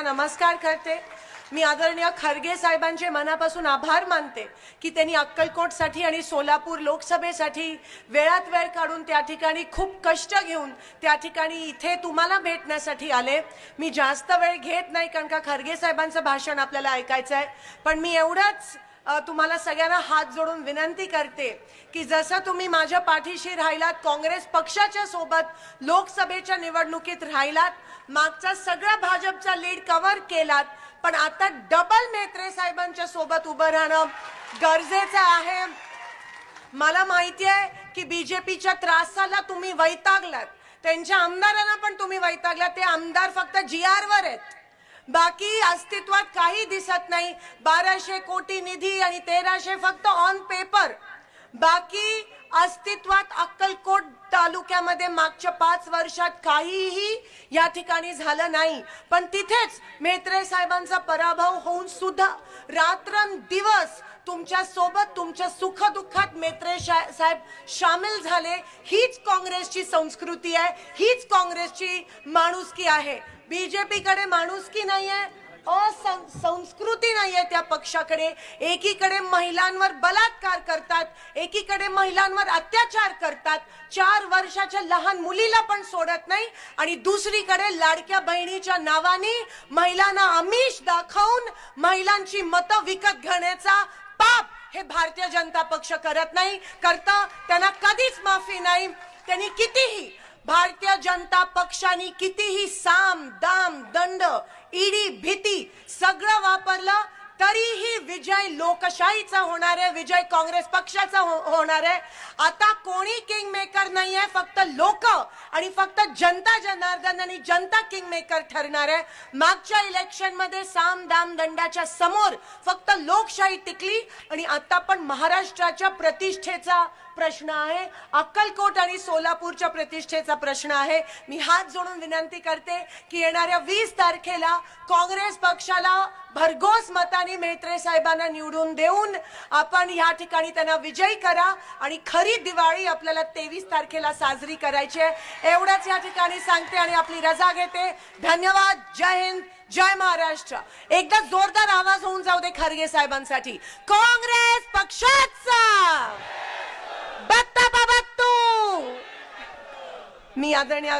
साहेबांना नमस्कार करते. मी आदरणीय खरगे साहेबांचे मनापासून आभार मानते की त्यांनी अक्कलकोटसाठी आणि सोलापूर लोकसभेसाठी वेळात वेळ काढून त्या ठिकाणी खूप कष्ट घेऊन त्या ठिकाणी इथे तुम्हाला भेटण्यासाठी आले. मी जास्त वेळ घेत नाही कारण का खरगे साहेबांचं भाषण आपल्याला ऐकायचं आहे पण मी एवढंच तुम्हाला सगळ्यांना हात जोडून विनंती करते की जसं तुम्ही माझ्या पाठीशी राहिलात काँग्रेस पक्षाच्या सोबत लोकसभेच्या निवडणुकीत राहिलात मागचा सगळा भाजपचा लीड कव्हर केलात पण आता डबल मेत्रे साहेबांच्या सोबत उभं राहणं गरजेचं आहे. मला माहिती आहे की बीजेपीच्या त्रासाला तुम्ही वैतागलात. त्यांच्या आमदारांना पण तुम्ही वैतागलात. ते आमदार फक्त जी वर आहेत. बाकी अस्तित्वात काही दिसत नाही. बाराशे कोटी निधी आणि तेराशे फक्त ऑन पेपर बाकी अस्तित्वात अक्कलकोट तालुक्यामध्ये मागच्या पाच वर्षात काहीही या ठिकाणी झालं नाही. पण तिथेच मेत्रे साहेबांचा पराभव होऊन सुद्धा रात्रंदिवस तुमच्यासोबत तुमच्या सुखदुःखात मेत्रे शा- साहेब सामील झाले. हीच काँग्रेसची संस्कृती आहे. हीच काँग्रेसची माणुसकी आहे. बीजेपीकडे माणुसकी नाहीये. असं संस्कृती नाहीये त्या पक्षाकडे. एकीकडे महिलांवर बलात्कार करतात. एकीकडे महिलांवर अत्याचार करतात. चार वर्षाच्या लहान मुलीला पण सोडत नाही. आणि दुसरीकडे लाडक्या बहिणीच्या नावाने महिलांना आमिष दाखवून महिलांची मतं विकत घेण्याचा पाप हे भारतीय जनता पक्ष करत नाही करता त्यांना कधीच माफी नाही. त्यांनी कितीही भारतीय जनता पक्षाने कितीही साम दाम दंड ईडी भीती सगळं वापरलं तरीही विजय लोकशाहीचा होणार आहे विजय काँग्रेस पक्षाचा हो-, होणार आहे. आता कोणी किंग मेकर नाही आहे फक्त लोक आणि फक्त जनता जनार्दन आणि जनता किंग मेकर ठरणार आहे. मागच्या इलेक्शनमध्ये साम दाम दंडाच्या समोर फक्त लोकशाही टिकली आणि आता पण महाराष्ट्राच्या प्रतिष्ठेचा प्रश्न आहे. अक्कलकोट आणि सोलापूरच्या प्रतिष्ठेचा प्रश्न आहे. मी हात जोडून विनंती करते की येणाऱ्या वीस तारखेला काँग्रेस पक्षाला भरघोस मताने मेत्रे साहेबांना निवडून देऊन आपण या ठिकाणी त्यांना विजयी करा आणि खरी दिवाळी आपल्याला तेवीस तारखेला साजरी करायची आहे. एवढंच या ठिकाणी सांगते आणि आपली रजा घेते. धन्यवाद. जय हिंद. जय महाराष्ट्र. एकदा जोरदार आवाज होऊन जाऊ दे खरगे साहेबांसाठी. काँग्रेस पक्षाचा. बत्ता बाबा तू. मी आदरणीय